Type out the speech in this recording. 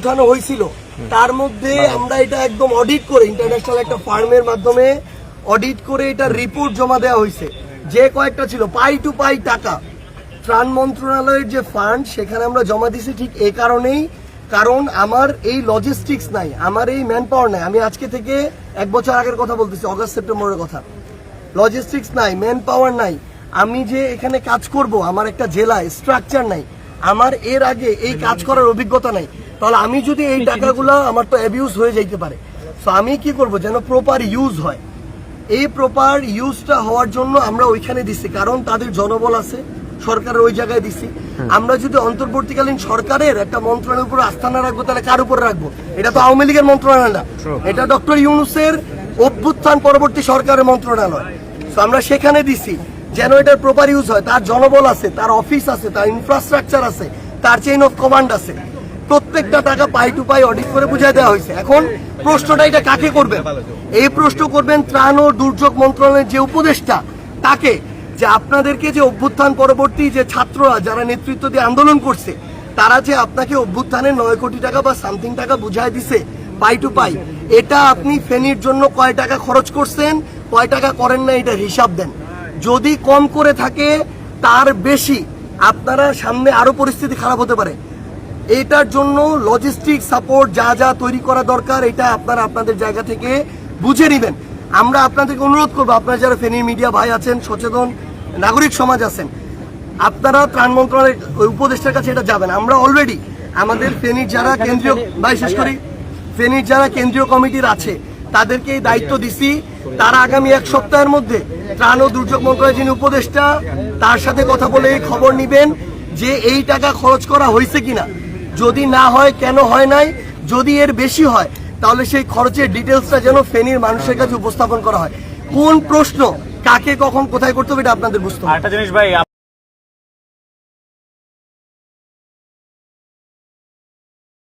উঠানো হয়েছিল। তার মধ্যে আমরা এটা একদম অডিট করে ইন্টারন্যাশনাল একটা ফার্মের মাধ্যমে অডিট করে এটা রিপোর্ট জমা দেওয়া হয়েছে। যে কয়েকটা ছিল পাই টু পাই টাকা। ত্রাণ মন্ত্রণালয়ের যে ফান্ড সেখানে আমরা জমা দিছি ঠিক এই কারণেই। কারণ আমার এই লজিস্টিক্স নাই আমার এই ম্যান পাওয়ার নাই। আমি আজকে থেকে এক বছর আগের কথা বলতেছি অগস্ট সেপ্টেম্বরের কথা। লজিস্টিক্স নাই ম্যান পাওয়ার নাই। আমি যে এখানে কাজ করব আমার একটা জেলায় স্ট্রাকচার নাই। আমার এর আগে এই কাজ করার অভিজ্ঞতা নাই। তাহলে আমি যদি এই টাকাগুলো আমার তো অ্যাবিউজ হয়ে যাইতে পারে। তো আমি কি করব যেন প্রপার ইউজ হয়? এই প্রপার ইউজটা হওয়ার জন্য আমরা ওইখানে দিছি কারণ তাদের জনবল আছে সরকারের ওই জায়গায় দিছি। আমরা যদি অন্তর্বর্তীকালীন সরকারের একটা মন্ত্রণালয়ের উপর আস্থা না রাখব তাহলে কার উপর রাখব? এটা তো আওয়ামী লীগের মন্ত্রণালয় না। এটা ডক্টর ইউনুসের অভ্যুত্থান পরবর্তী সরকারের মন্ত্রণালয়। তো আমরা সেখানে দিছি যেন এটার প্রপার ইউজ হয়। তার জনবল আছে তার অফিস আছে তার ইনফ্রাস্ট্রাকচার আছে তার চেইন অফ কমান্ড আছে। প্রত্যেকটা টাকা পাই টু পাই অডিট করে বুঝাই দেওয়া হয়েছে। এখন প্রশ্নটা এটা কাকে করবেন এই প্রশ্ন করবেন ত্রাণ ও দুর্যোগ মন্ত্রণালয়ের যে উপদেষ্টা, তাকে যে আপনাদেরকে যে অভ্যুত্থান পরবর্তী যে ছাত্ররা যারা নেতৃত্ব দিয়ে আন্দোলন করছে, তারা যে আপনাকে অভ্যুত্থানের নয় কোটি টাকা বা সামথিং টাকা বুঝাই দিছে পাই টু পাই, এটা আপনি ফেনির জন্য কয় টাকা খরচ করছেন, কয় টাকা করেন না এটা হিসাব দেন। যদি কম করে থাকে, তার বেশি আপনারা সামনে আরও পরিস্থিতি খারাপ হতে পারে। এটার জন্য লজিস্টিক সাপোর্ট যা যা তৈরি করা দরকার এটা আপনারা আপনাদের জায়গা থেকে বুঝে নেবেন। আমরা আপনাদেরকে অনুরোধ করব আপনারা যারা ফেনীর মিডিয়া ভাই আছেন সচেতন নাগরিক সমাজ আছেন আপনারা ত্রাণ মন্ত্রণালয়ের ওই উপদেষ্টার কাছে এটা যাবেন। আমরা অলরেডি আমাদের ফেনীর যারা কেন্দ্রীয় ভাই শেষ করি। ফেনীর যারা কেন্দ্রীয় কমিটির আছে তাদেরকে এই দায়িত্ব দিছি। তারা আগামী এক সপ্তাহের মধ্যে ত্রাণ ও দুর্যোগ মন্ত্রণালয়ের যিনি উপদেষ্টা তার সাথে কথা বলে খবর নিবেন যে এই টাকা খরচ করা হয়েছে কিনা। যদি না হয়, কেন হয় নাই? যদি এর বেশি হয়, তাহলে সেই খরচের ডিটেলসটা যেন ফেনীর মানুষের কাছে উপস্থাপন করা হয়। কোন প্রশ্ন, কাকে কখন, কোথায় করতে হবে, এটা আপনাদের বুঝতে হবে। একটা জিনিস ভাই